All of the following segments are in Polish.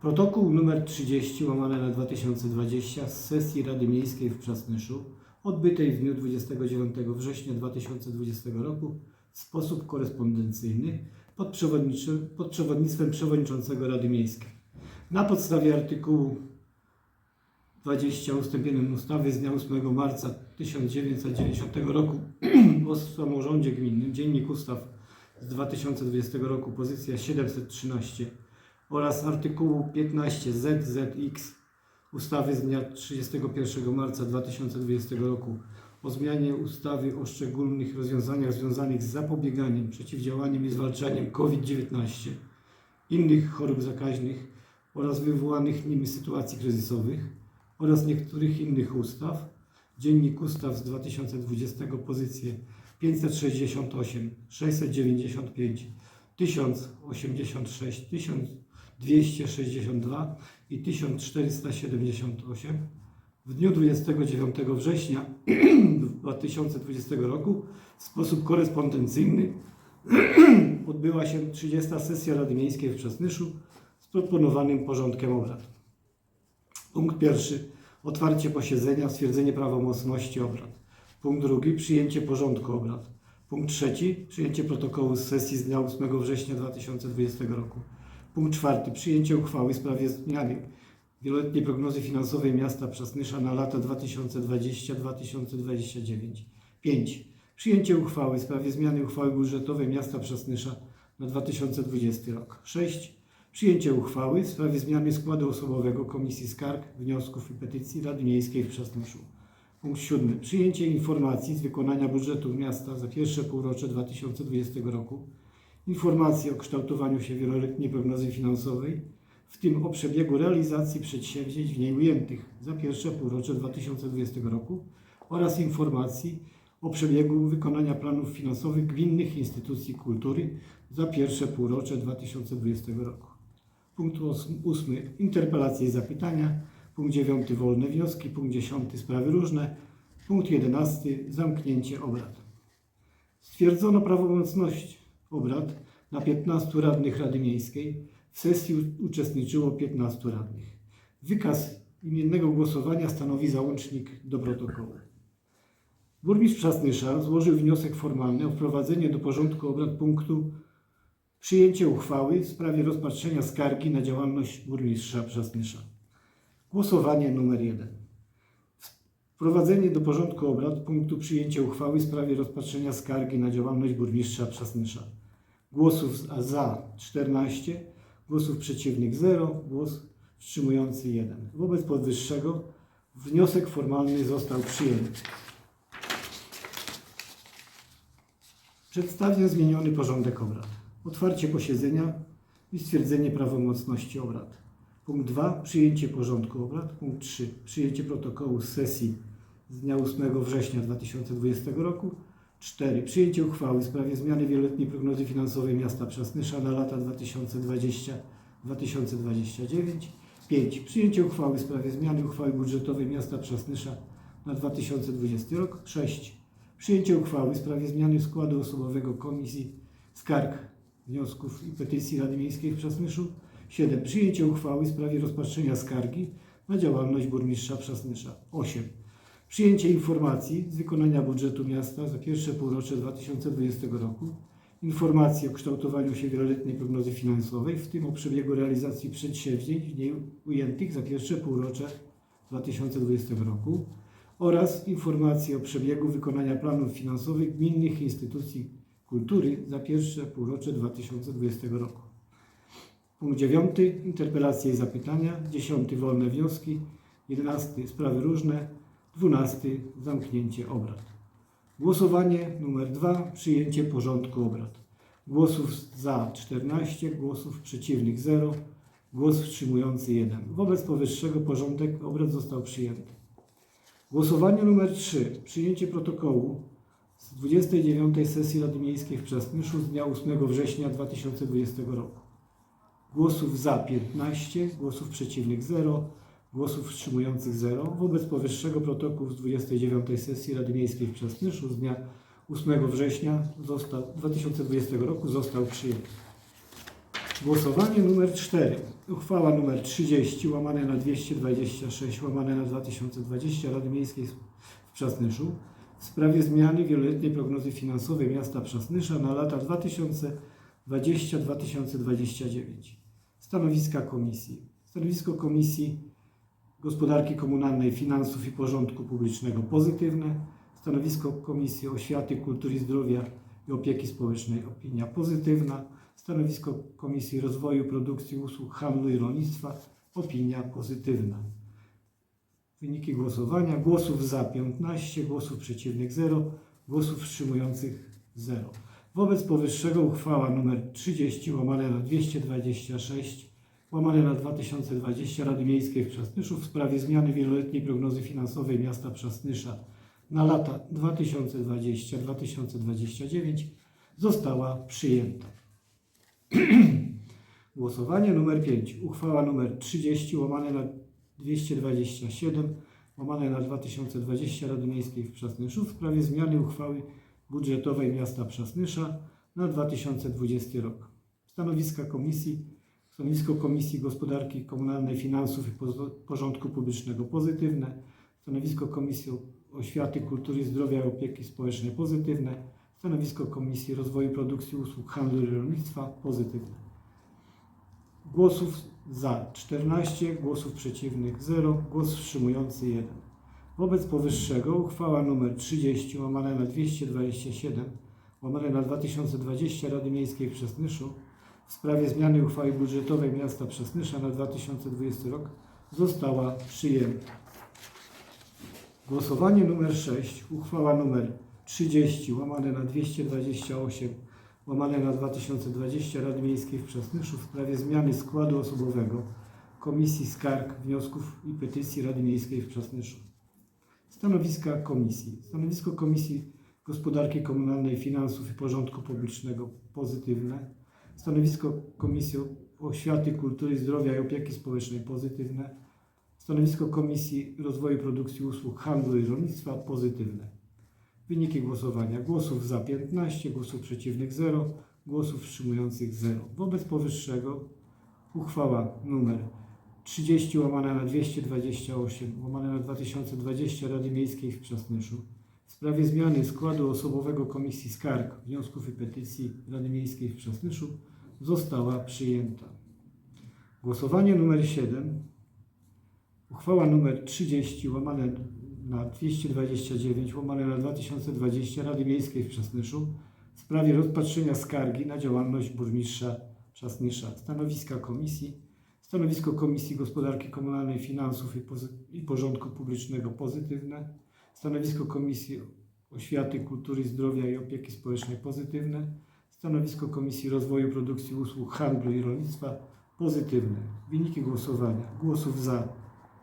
Protokół nr 30 łamane na 2020 z sesji Rady Miejskiej w Przasnyszu odbytej w dniu 29 września 2020 roku w sposób korespondencyjny pod, pod przewodnictwem przewodniczącego Rady Miejskiej. Na podstawie artykułu 20 ust. 1 ustawy z dnia 8 marca 1990 roku o samorządzie gminnym, Dziennik Ustaw z 2020 roku, pozycja 713 oraz artykułu 15 ZZX ustawy z dnia 31 marca 2020 roku o zmianie ustawy o szczególnych rozwiązaniach związanych z zapobieganiem, przeciwdziałaniem i zwalczaniem COVID-19, innych chorób zakaźnych oraz wywołanych nimi sytuacji kryzysowych oraz niektórych innych ustaw, Dziennik Ustaw z 2020 pozycje 568, 695, 1086, 1262 i 1478 w dniu 29 września 2020 roku w sposób korespondencyjny odbyła się 30. sesja Rady Miejskiej w Przasnyszu z proponowanym porządkiem obrad. Punkt pierwszy. Otwarcie posiedzenia, stwierdzenie prawomocności obrad. Punkt drugi. Przyjęcie porządku obrad. Punkt trzeci. Przyjęcie protokołu z sesji z dnia 8 września 2020 roku. Punkt czwarty. Przyjęcie uchwały w sprawie zmiany wieloletniej prognozy finansowej miasta Przasnysza na lata 2020-2029. 5. Przyjęcie uchwały w sprawie zmiany uchwały budżetowej miasta Przasnysza na 2020 rok. 6. Przyjęcie uchwały w sprawie zmiany składu osobowego Komisji Skarg, Wniosków i Petycji Rady Miejskiej w Przasnyszu. Punkt 7. Przyjęcie informacji z wykonania budżetu miasta za pierwsze półrocze 2020 roku. Informacji o kształtowaniu się wieloletniej prognozy finansowej, w tym o przebiegu realizacji przedsięwzięć w niej ujętych za pierwsze półrocze 2020 roku oraz informacji o przebiegu wykonania planów finansowych gminnych instytucji kultury za pierwsze półrocze 2020 roku. Punkt ós- ósmy. Interpelacje i zapytania. Punkt dziewiąty. Wolne wnioski. Punkt dziesiąty. Sprawy różne. Punkt jedenasty. Zamknięcie obrad. Stwierdzono prawomocność obrad na 15 radnych Rady Miejskiej. W sesji uczestniczyło 15 radnych. Wykaz imiennego głosowania stanowi załącznik do protokołu. Burmistrz Przasnysza złożył wniosek formalny o wprowadzenie do porządku obrad punktu przyjęcie uchwały w sprawie rozpatrzenia skargi na działalność burmistrza Przasnysza. Głosowanie numer 1. Wprowadzenie do porządku obrad punktu przyjęcie uchwały w sprawie rozpatrzenia skargi na działalność burmistrza Przasnysza. Głosów za- za 14, głosów przeciwnych 0, głos wstrzymujący 1. Wobec powyższego wniosek formalny został przyjęty. Przedstawię zmieniony porządek obrad. Otwarcie posiedzenia i stwierdzenie prawomocności obrad. Punkt 2. Przyjęcie porządku obrad. Punkt 3. Przyjęcie protokołu z sesji z dnia 8 września 2020 roku. 4. Przyjęcie uchwały w sprawie zmiany wieloletniej prognozy finansowej miasta Przasnysza na lata 2020-2029. 5. Przyjęcie uchwały w sprawie zmiany uchwały budżetowej miasta Przasnysza na 2020 rok. 6. Przyjęcie uchwały w sprawie zmiany składu osobowego Komisji Skarg, Wniosków i Petycji Rady Miejskiej w Przasnyszu. 7. Przyjęcie uchwały w sprawie rozpatrzenia skargi na działalność burmistrza Przasnysza. 8. Przyjęcie informacji z wykonania budżetu miasta za pierwsze półrocze 2020 roku. Informacji o kształtowaniu się wieloletniej prognozy finansowej, w tym o przebiegu realizacji przedsięwzięć w niej ujętych za pierwsze półrocze 2020 roku oraz informacji o przebiegu wykonania planów finansowych gminnych instytucji kultury za pierwsze półrocze 2020 roku. Punkt 9. Interpelacje i zapytania. 10. Wolne wnioski. 11. Sprawy różne. 12. Zamknięcie obrad. Głosowanie numer 2. Przyjęcie porządku obrad. Głosów za 14, głosów przeciwnych 0, głos wstrzymujący 1. Wobec powyższego porządek obrad został przyjęty. Głosowanie numer 3. Przyjęcie protokołu z 29 sesji Rady Miejskiej w Przasnyszu z dnia 8 września 2020 roku. Głosów za 15, głosów przeciwnych 0, głosów wstrzymujących 0. Wobec powyższego protokół z 29 sesji Rady Miejskiej w Przasnyszu z dnia 8 września został, 2020 roku został przyjęty. Głosowanie numer 4. Uchwała numer 30 łamane na 226 łamane na 2020 Rady Miejskiej w Przasnyszu w sprawie zmiany wieloletniej prognozy finansowej miasta Przasnysza na lata 2020-2029. Stanowiska komisji. Stanowisko Komisji Gospodarki Komunalnej, Finansów i Porządku Publicznego pozytywne. Stanowisko Komisji Oświaty, Kultury, Zdrowia i Opieki Społecznej opinia pozytywna. Stanowisko Komisji Rozwoju, Produkcji, Usług, Handlu i Rolnictwa opinia pozytywna. Wyniki głosowania. Głosów za 15, głosów przeciwnych 0, głosów wstrzymujących 0. Wobec powyższego uchwała nr 30 łamane na 226 łamane na 2020 Rady Miejskiej w Przasnyszu w sprawie zmiany wieloletniej prognozy finansowej miasta Przasnysza na lata 2020-2029 została przyjęta. Głosowanie numer 5. Uchwała numer 30 łamane na 227 łamane na 2020 Rady Miejskiej w Przasnyszu w sprawie zmiany uchwały budżetowej miasta Przasnysza na 2020 rok. Stanowiska komisji. Stanowisko Komisji Gospodarki Komunalnej, Finansów i Porządku Publicznego pozytywne. Stanowisko Komisji Oświaty, Kultury, Zdrowia i Opieki Społecznej pozytywne. Stanowisko Komisji Rozwoju Produkcji Usług Handlu i Rolnictwa pozytywne. Głosów za 14, głosów przeciwnych 0, głos wstrzymujący 1. Wobec powyższego uchwała nr 30 łamane na 227 łamane na 2020 Rady Miejskiej w Przasnyszu w sprawie zmiany uchwały budżetowej miasta Przasnysza na 2020 rok została przyjęta. Głosowanie numer 6, uchwała numer 30 łamane na 228 łamane na 2020 Rady Miejskiej w Przasnyszu w sprawie zmiany składu osobowego Komisji Skarg, Wniosków i Petycji Rady Miejskiej w Przasnyszu. Stanowiska Komisji. Stanowisko Komisji Gospodarki Komunalnej, Finansów i Porządku Publicznego pozytywne. Stanowisko Komisji Oświaty, Kultury, Zdrowia i Opieki Społecznej pozytywne. Stanowisko Komisji Rozwoju Produkcji Usług Handlu i Rolnictwa pozytywne. Wyniki głosowania. Głosów za 15, głosów przeciwnych 0, głosów wstrzymujących 0. Wobec powyższego uchwała numer 30 łamane na 228 łamane na 2020 Rady Miejskiej w Przasnyszu w sprawie zmiany składu osobowego Komisji Skarg, Wniosków i Petycji Rady Miejskiej w Przasnyszu została przyjęta. Głosowanie numer 7 Uchwała nr 30 łamane na 229 łamane na 2020 Rady Miejskiej w Przasnyszu w sprawie rozpatrzenia skargi na działalność burmistrza Przasnysza. Stanowiska komisji. Stanowisko Komisji Gospodarki Komunalnej, Finansów i, i Porządku Publicznego pozytywne. Stanowisko Komisji Oświaty, Kultury, Zdrowia i Opieki Społecznej pozytywne. Stanowisko Komisji Rozwoju Produkcji Usług Handlu i Rolnictwa pozytywne. Wyniki głosowania. Głosów za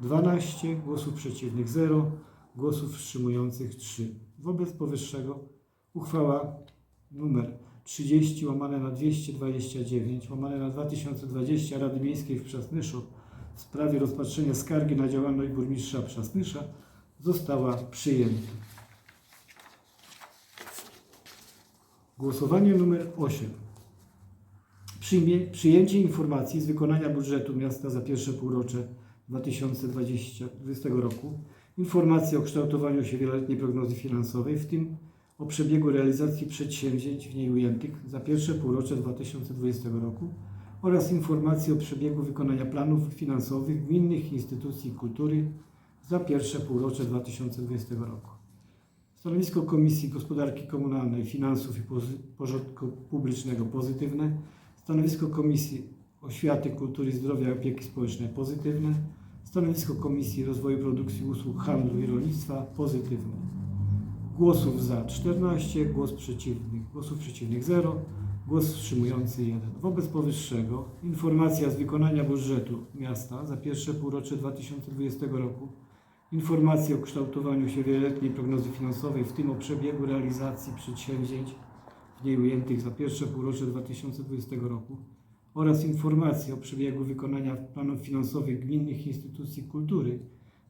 12, głosów przeciwnych 0, głosów wstrzymujących 3. Wobec powyższego uchwała numer 30 łamane na 229 łamane na 2020 Rady Miejskiej w Przasnyszu w sprawie rozpatrzenia skargi na działalność burmistrza Przasnysza została przyjęta. Głosowanie numer 8. Przyjmie, przyjęcie informacji z wykonania budżetu miasta za pierwsze półrocze 2020 roku, informacja o kształtowaniu się wieloletniej prognozy finansowej, w tym o przebiegu realizacji przedsięwzięć w niej ujętych za pierwsze półrocze 2020 roku oraz informacji o przebiegu wykonania planów finansowych gminnych instytucji kultury za pierwsze półrocze 2020 roku. Stanowisko Komisji Gospodarki Komunalnej, Finansów i Porządku Publicznego pozytywne. Stanowisko Komisji Oświaty, Kultury, Zdrowia i Opieki Społecznej pozytywne. Stanowisko Komisji Rozwoju Produkcji Usług Handlu i Rolnictwa pozytywne. Głosów za 14, głos przeciwnych, głosów przeciwnych 0, głos wstrzymujący 1. Wobec powyższego informacja z wykonania budżetu miasta za pierwsze półrocze 2020 roku informacje o kształtowaniu się wieloletniej prognozy finansowej, w tym o przebiegu realizacji przedsięwzięć w niej ujętych za pierwsze półrocze 2020 roku oraz informacje o przebiegu wykonania planów finansowych gminnych instytucji kultury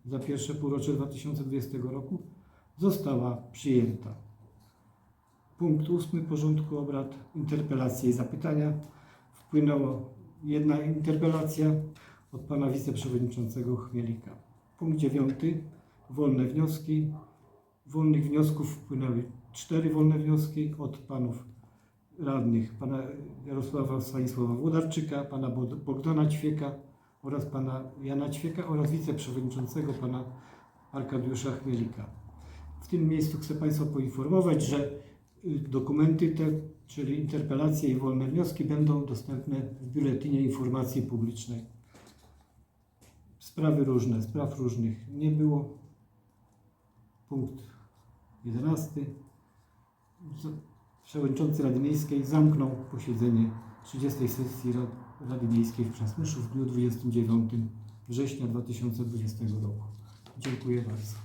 za pierwsze półrocze 2020 roku została przyjęta. Punkt ósmy porządku obrad interpelacje i zapytania. Wpłynęła jedna interpelacja od pana wiceprzewodniczącego Chmielika. Punkt dziewiąty. Wolne wnioski. Wolnych wniosków wpłynęły cztery wolne wnioski od panów radnych, pana Jarosława Stanisława Włodarczyka, pana Bogdana Ćwieka oraz pana Jana Ćwieka oraz wiceprzewodniczącego pana Arkadiusza Chmielika. W tym miejscu chcę Państwa poinformować, że y, dokumenty te, czyli interpelacje i wolne wnioski będą dostępne w Biuletynie Informacji Publicznej. Sprawy różne, spraw różnych nie było. Punkt 11. Z- Przewodniczący Rady Miejskiej zamknął posiedzenie 30. sesji Rad- Rady Miejskiej w Przasnyszu w dniu 29 września 2020 roku. Dziękuję bardzo.